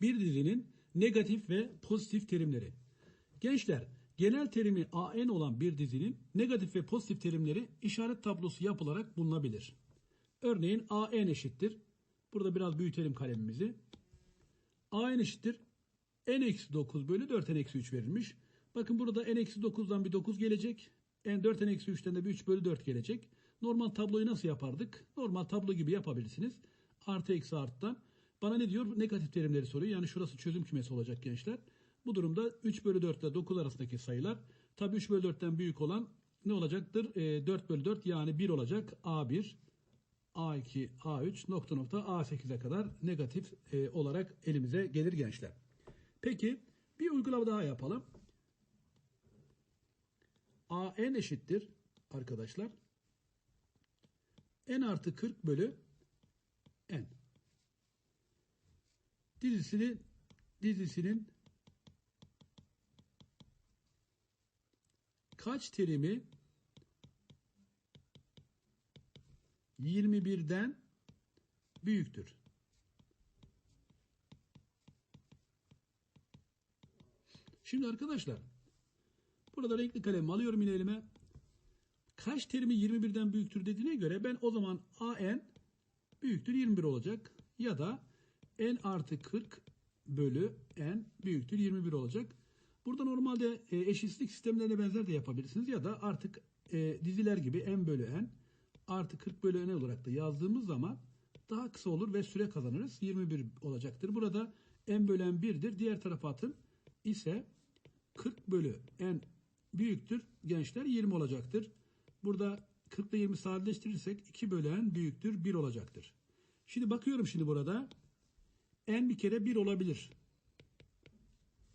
bir dizinin negatif ve pozitif terimleri. Gençler, genel terimi AN olan bir dizinin negatif ve pozitif terimleri işaret tablosu yapılarak bulunabilir. Örneğin AN eşittir. Burada biraz büyütelim kalemimizi. AN eşittir. N-9 bölü 4 N-3 verilmiş. Bakın burada N-9'dan bir 9 gelecek. N4 N-3'ten de bir 3 bölü 4 gelecek. Normal tabloyu nasıl yapardık? Normal tablo gibi yapabilirsiniz. Artı eksi arttan. Bana ne diyor? Negatif terimleri soruyor. Yani şurası çözüm kümesi olacak gençler. Bu durumda 3 bölü 4 ile 9 arasındaki sayılar. Tabi 3 bölü 4'ten büyük olan ne olacaktır? E, 4 bölü 4 yani 1 olacak. A1, A2, A3 nokta nokta A8'e kadar negatif e, olarak elimize gelir gençler. Peki bir uygulama daha yapalım. AN eşittir arkadaşlar. N artı 40 bölü N. Dizisinin dizisinin kaç terimi 21'den büyüktür? Şimdi arkadaşlar burada renkli kalem alıyorum yine elime. Kaç terimi 21'den büyüktür dediğine göre ben o zaman AN büyüktür 21 olacak. Ya da N artı 40 bölü N büyüktür 21 olacak. Burada normalde e, eşitsizlik sistemlerine benzer de yapabilirsiniz. Ya da artık e, diziler gibi N bölü N artı 40 bölü N olarak da yazdığımız zaman daha kısa olur ve süre kazanırız. 21 olacaktır. Burada N bölü N 1'dir. Diğer tarafa atın ise 40 bölü N büyüktür. Gençler 20 olacaktır. Burada 40 ile 20 sadeleştirirsek 2 bölü N büyüktür 1 olacaktır. Şimdi bakıyorum şimdi burada. N bir kere 1 olabilir.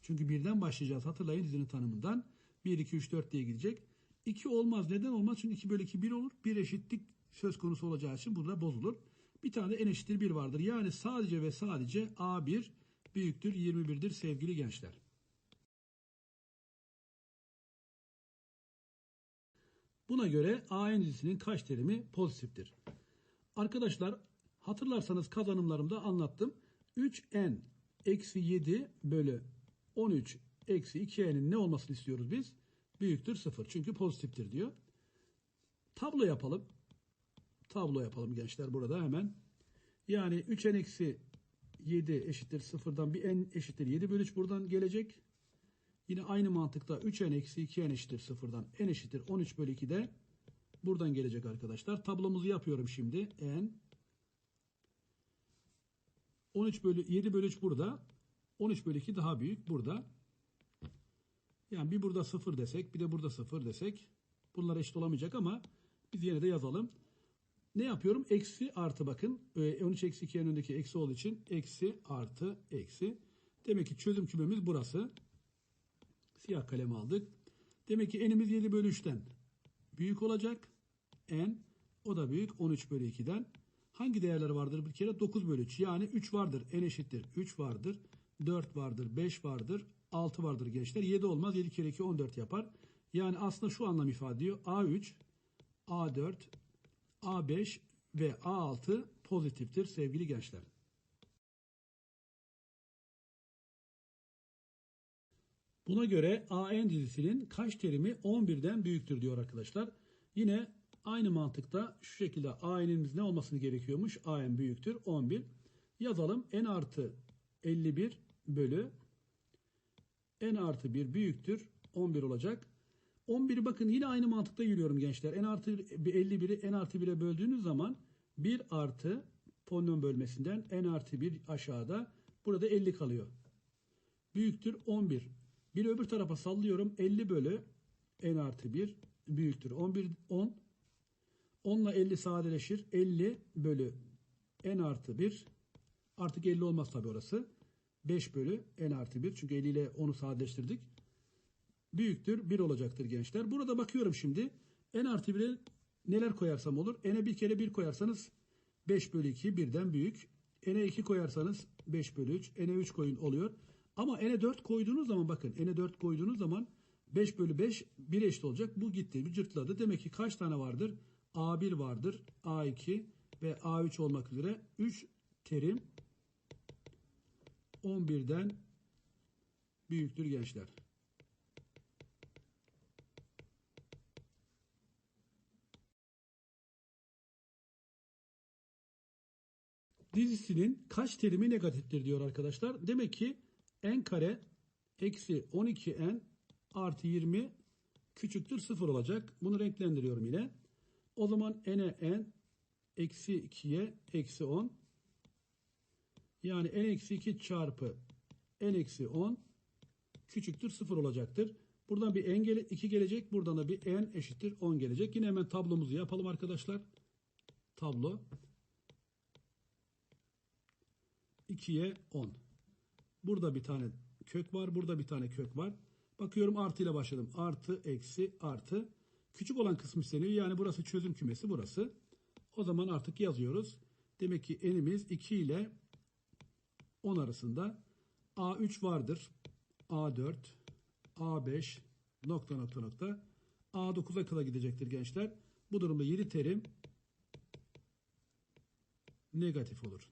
Çünkü birden başlayacağız. Hatırlayın dizinin tanımından. 1, 2, 3, 4 diye gidecek. 2 olmaz. Neden olmaz? Çünkü 2 bölü 2 1 olur. 1 eşitlik söz konusu olacağı için burada bozulur. Bir tane de n eşittir 1 vardır. Yani sadece ve sadece A1 büyüktür 21'dir sevgili gençler. Buna göre AN dizisinin kaç terimi pozitiftir? Arkadaşlar hatırlarsanız kazanımlarımda anlattım. 3n eksi 7 bölü 13 eksi 2n'in ne olmasını istiyoruz biz? Büyüktür 0. Çünkü pozitiftir diyor. Tablo yapalım. Tablo yapalım gençler burada hemen. Yani 3n eksi 7 eşittir 0'dan bir n eşittir 7 bölü 3 buradan gelecek. Yine aynı mantıkta 3n eksi 2n eşittir 0'dan n eşittir 13 bölü 2 de buradan gelecek arkadaşlar. Tablomuzu yapıyorum şimdi. n 13 bölü 7 bölü 3 burada. 13 bölü 2 daha büyük burada. Yani bir burada 0 desek bir de burada 0 desek bunlar eşit olamayacak ama biz yine de yazalım. Ne yapıyorum? Eksi artı bakın. 13 eksi 2'nin önündeki eksi olduğu için eksi artı eksi. Demek ki çözüm kümemiz burası. Siyah kalem aldık. Demek ki n'imiz 7 bölü 3'ten büyük olacak. n o da büyük 13 bölü 2'den. Hangi değerler vardır bir kere? 9 bölü 3 yani 3 vardır. n eşittir 3 vardır. 4 vardır. 5 vardır. 6 vardır gençler. 7 olmaz. 7 kere 2 14 yapar. Yani aslında şu anlam ifade ediyor. A3, A4, A5 ve A6 pozitiftir sevgili gençler. Buna göre AN dizisinin kaç terimi 11'den büyüktür diyor arkadaşlar. Yine aynı mantıkta şu şekilde AN'imiz ne olmasını gerekiyormuş? AN büyüktür 11. Yazalım n artı 51 bölü n artı 1 büyüktür 11 olacak. 11'i bakın yine aynı mantıkta yürüyorum gençler. n artı 51'i n artı 1'e böldüğünüz zaman 1 artı polinom bölmesinden n artı 1 aşağıda burada 50 kalıyor. Büyüktür 11. Bir öbür tarafa sallıyorum. 50 bölü n artı 1 büyüktür. 11 10. 10 ile 50 sadeleşir. 50 bölü n artı 1 artık 50 olmaz tabi orası. 5 bölü n artı 1 çünkü 50 ile 10'u sadeleştirdik. Büyüktür 1 olacaktır gençler. Burada bakıyorum şimdi. n artı 1'e neler koyarsam olur. n'e bir kere 1 koyarsanız 5 bölü 2 birden büyük. n'e 2 koyarsanız 5 bölü 3. n'e 3 koyun oluyor. Ama n'e 4 koyduğunuz zaman bakın n'e 4 koyduğunuz zaman 5 bölü 5 1 eşit olacak. Bu gitti bir cırtladı. Demek ki kaç tane vardır? A1 vardır. A2 ve A3 olmak üzere 3 terim 11'den büyüktür gençler. dizisinin kaç terimi negatiftir diyor arkadaşlar. Demek ki n kare eksi 12n artı 20 küçüktür 0 olacak. Bunu renklendiriyorum yine. O zaman n'e n eksi 2'ye eksi 10 yani n eksi 2 çarpı n eksi 10 küçüktür 0 olacaktır. Buradan bir n gele, 2 gelecek. Buradan da bir n eşittir 10 gelecek. Yine hemen tablomuzu yapalım arkadaşlar. Tablo. 2'ye 10. Burada bir tane kök var. Burada bir tane kök var. Bakıyorum artı ile başladım. Artı, eksi, artı. Küçük olan kısmı isteniyor. Yani burası çözüm kümesi burası. O zaman artık yazıyoruz. Demek ki enimiz 2 ile 10 arasında. A3 vardır. A4, A5 nokta nokta nokta. A9'a kadar gidecektir gençler. Bu durumda 7 terim negatif olur.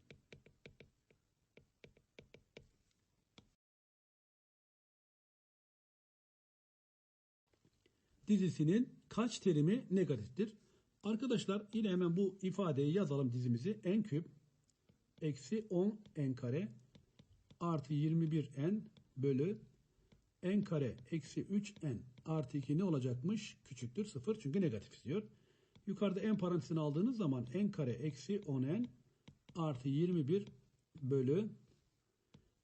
dizisinin kaç terimi negatiftir? Arkadaşlar yine hemen bu ifadeyi yazalım dizimizi. n küp eksi 10 n kare artı 21 n bölü n kare eksi 3 n artı 2 ne olacakmış? Küçüktür 0 çünkü negatif istiyor. Yukarıda n parantezini aldığınız zaman n kare eksi 10 n artı 21 bölü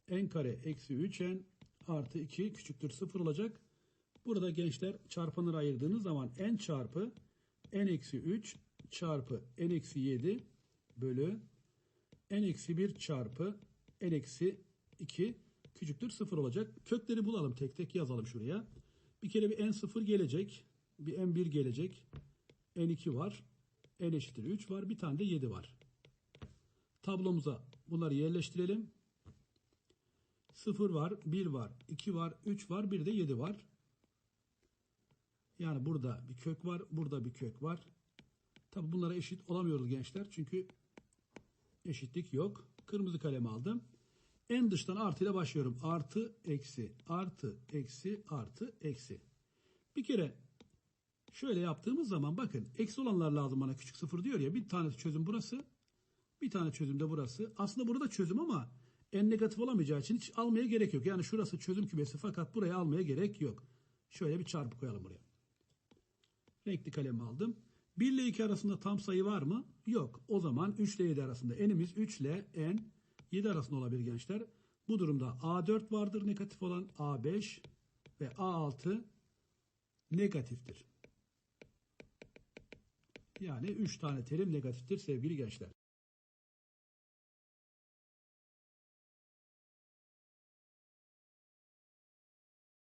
n kare eksi 3 n artı 2 küçüktür 0 olacak. Burada gençler çarpanları ayırdığınız zaman n çarpı n eksi 3 çarpı n eksi 7 bölü n eksi 1 çarpı n eksi 2 küçüktür 0 olacak. Kökleri bulalım tek tek yazalım şuraya. Bir kere bir n0 gelecek. Bir n1 gelecek. n2 var. n eşittir 3 var. Bir tane de 7 var. Tablomuza bunları yerleştirelim. 0 var, 1 var, 2 var, 3 var, bir de 7 var. Yani burada bir kök var, burada bir kök var. Tabi bunlara eşit olamıyoruz gençler. Çünkü eşitlik yok. Kırmızı kalemi aldım. En dıştan artı ile başlıyorum. Artı, eksi, artı, eksi, artı, eksi. Bir kere şöyle yaptığımız zaman bakın eksi olanlar lazım bana küçük sıfır diyor ya. Bir tane çözüm burası. Bir tane çözüm de burası. Aslında burada çözüm ama en negatif olamayacağı için hiç almaya gerek yok. Yani şurası çözüm kümesi fakat buraya almaya gerek yok. Şöyle bir çarpı koyalım buraya. Renkli kalemi aldım. 1 ile 2 arasında tam sayı var mı? Yok. O zaman 3 ile 7 arasında. N'imiz 3 ile N 7 arasında olabilir gençler. Bu durumda A4 vardır negatif olan A5 ve A6 negatiftir. Yani 3 tane terim negatiftir sevgili gençler.